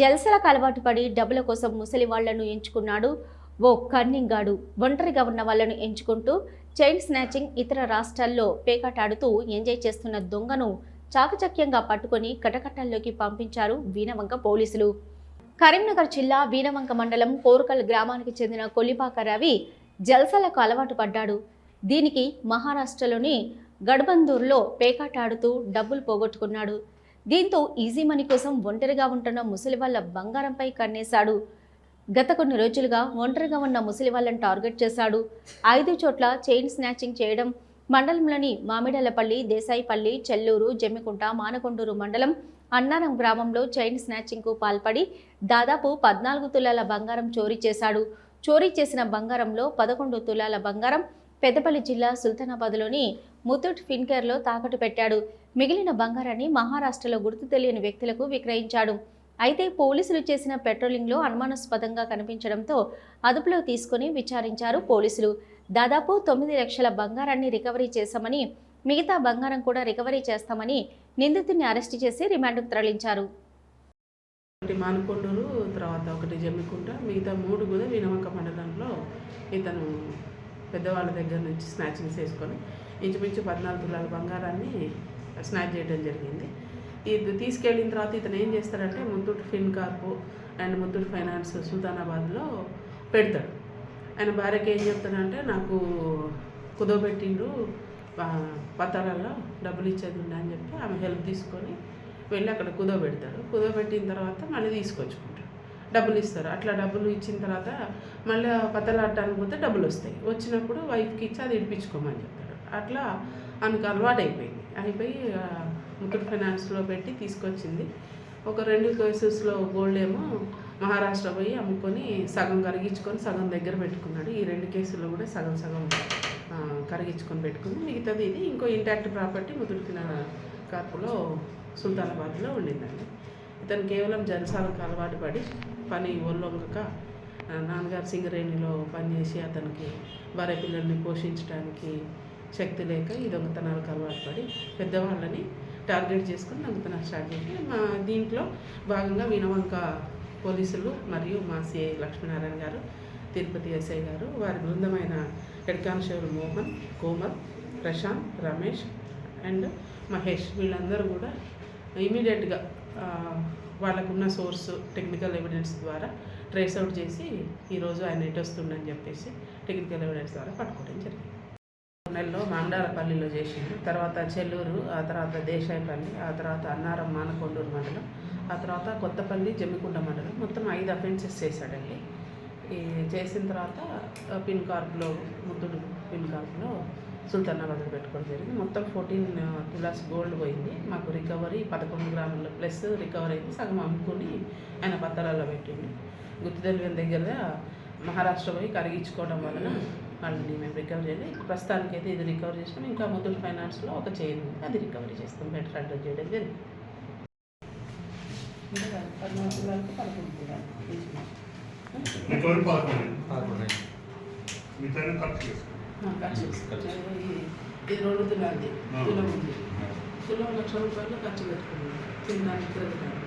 జలసలకు అలవాటు పడి డబ్బుల కోసం ముసలి వాళ్ళను ఎంచుకున్నాడు ఓ కన్నింగాడు. ఒంటరిగా ఉన్న వాళ్ళను ఎంచుకుంటూ చైన్ స్నాచింగ్ ఇతర రాష్ట్రాల్లో పేకాటాడుతూ ఎంజాయ్ చేస్తున్న దొంగను చాకచక్యంగా పట్టుకొని కటకట్టల్లోకి పంపించారు వీనవంక పోలీసులు. కరీంనగర్ జిల్లా వీనవంక మండలం కోరుకల్ గ్రామానికి చెందిన కొలిపాక రవి జల్సలకు అలవాటు పడ్డాడు. దీనికి మహారాష్ట్రలోని గడ్బందూర్లో పేకాటాడుతూ డబ్బులు పోగొట్టుకున్నాడు. దీంతో ఈజీ మనీ కోసం ఒంటరిగా ఉంటున్న ముసలి వాళ్ళ బంగారంపై కన్నేశాడు. గత కొన్ని రోజులుగా ఒంటరిగా ఉన్న ముసలి వాళ్ళని టార్గెట్ చేశాడు. ఐదు చోట్ల చైన్ స్నాచింగ్ చేయడం మండలంలోని మామిడలపల్లి దేశాయిపల్లి చెల్లూరు జమ్మికుంట మానకొండూరు మండలం అన్నారం గ్రామంలో చైన్ స్నాచింగ్కు పాల్పడి దాదాపు పద్నాలుగు తులాల బంగారం చోరీ చేశాడు. చోరీ చేసిన బంగారంలో పదకొండు తులాల బంగారం పెద్దపల్లి జిల్లా సుల్తానాబాద్లోని ముతూట్ ఫిన్కేర్లో తాకట్టు పెట్టాడు. మిగిలిన బంగారాన్ని మహారాష్ట్రలో గుర్తు తెలియని వ్యక్తులకు విక్రయించాడు. అయితే పోలీసులు చేసిన పెట్రోలింగ్లో అనుమానాస్పదంగా కనిపించడంతో అదుపులో తీసుకుని విచారించారు పోలీసులు. దాదాపు తొమ్మిది లక్షల బంగారాన్ని రికవరీ చేశామని మిగతా బంగారం కూడా రికవరీ చేస్తామని నిందితుడిని అరెస్టు చేసి రిమాండ్కు తరలించారు. ఒకటి మానుకొండూరు తర్వాత ఒకటి జమ్మికుంట మిగతా మూడు కూడా వినమక మండలంలో ఇతను పెద్దవాళ్ళ దగ్గర నుంచి స్నాచింగ్స్ వేసుకొని ఇంచుమించు పద్నాలుగు తులాల బంగారాన్ని స్నాచ్ చేయడం జరిగింది. ఇది తీసుకెళ్ళిన తర్వాత ఇతను ఏం చేస్తాడంటే Muthoot Fincorp and Muthoot Finance సుల్తానాబాద్లో పెడతాడు. ఆయన భార్యకి ఏం చెప్తాడంటే నాకు కుదోబెట్టిండు ప- పత్రాలలో డబ్బులు ఇచ్చేది ఉండే అని చెప్పి ఆమె హెల్ప్ తీసుకొని వెళ్ళి అక్కడ కుదోబెడతాడు కుదోబెట్టిన తర్వాత మళ్ళీ తీసుకొచ్చుకుంటాడు. డబ్బులు ఇస్తారు. అట్లా డబ్బులు ఇచ్చిన తర్వాత మళ్ళీ పతలాడటానికి పోతే డబ్బులు వస్తాయి. వచ్చినప్పుడు వైఫ్కి ఇచ్చి అది ఇడిపించుకోమని చెప్తారు అట్లా అనుకు అలవాటు అయిపోయింది అయిపోయి ఆ, ముత్తూట్ ఫైనాన్స్లో పెట్టి తీసుకొచ్చింది. ఒక రెండు కేసెస్లో గోల్డ్ ఏమో మహారాష్ట్ర పోయి అమ్ముకొని సగం కరిగించుకొని సగం దగ్గర పెట్టుకున్నాడు. ఈ రెండు కేసుల్లో కూడా సగం సగం కరిగించుకొని పెట్టుకుంది. మిగతాది ఇది ఇంకో ఇంటాక్ట్ ప్రాపర్టీ ముదురు కార్పులో సుల్తానాబాద్లో ఉండిందండి. ఇతను కేవలం జలసాలకు అలవాటు పడి పని ఒళ్ళొంగక నాన్నగారు సింగరేణిలో పనిచేసి అతనికి భార్య పిల్లల్ని పోషించడానికి శక్తి లేక ఈ దొంగతనాలకు అలవాటు పడి పెద్దవాళ్ళని టార్గెట్ చేసుకుని దొంగతనాలు స్టార్ట్ చేసి మా దీంట్లో భాగంగా వినవంక పోలీసులు మరియు మా సిఐ లక్ష్మీనారాయణ గారు తిరుపతి ఎస్ఐ గారు వారి బృందమైన head constable Mohan Komal Prashanth Ramesh and Mahesh వీళ్ళందరూ కూడా ఇమీడియట్గా వాళ్ళకున్న సోర్స్ టెక్నికల్ ఎవిడెన్స్ ద్వారా ట్రేస్ అవుట్ చేసి ఈరోజు ఆయన ఎటు వస్తుండని చెప్పేసి టెక్నికల్ ఎవిడెన్స్ ద్వారా పట్టుకోవడం జరిగింది. నెలలో మాండాలపల్లిలో చేసిండు. తర్వాత చెల్లూరు ఆ తర్వాత దేశాయపల్లి ఆ తర్వాత అన్నారం మానకొండూరు మండలం ఆ తర్వాత కొత్తపల్లి జమ్మికుంట మండలం మొత్తం ఐదు అఫెన్సెస్ చేశాడండి. ఈ చేసిన తర్వాత పిన్ కార్ప్లో ముద్దుడు పిన్ కార్ప్లో సుల్తానాబాద్ పెట్టుకోవడం జరిగింది. మొత్తం ఫోర్టీన్ తులాస్ గోల్డ్ పోయింది. మాకు రికవరీ పదకొండు గ్రాముల ప్లస్ రికవరీ అయింది. సగం అమ్ముకుని ఆయన పత్రాల్లో పెట్టిండు. గుర్తు తెలియని దగ్గర మహారాష్ట్ర పోయి కరిగించుకోవడం వలన వాళ్ళని మేము రికవరీ చేయాలి. ప్రస్తుతానికి అయితే ఇది రికవరీ చేస్తాం ఇంకా ముద్దుల ఫైనాన్స్లో ఒక చైన్ ఉంది. అది రికవరీ చేస్తాం. బెటర్ అడ్రస్ చేయడం జరిగింది. పదకొండు ఇది- రెండు తులాలది తులం ఉంది. తులం లక్ష రూపాయలు ఖర్చు పెట్టుకున్నాం తినడానికి తిరగడానికి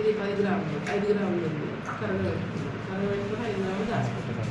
ఇది పది గ్రాములు ఐదు గ్రాములు ఉంది. కరగ పెట్టుకున్నాం కరగ పెట్టుకుని ఐదు గ్రాములు దాచిపెట్టుకున్నాం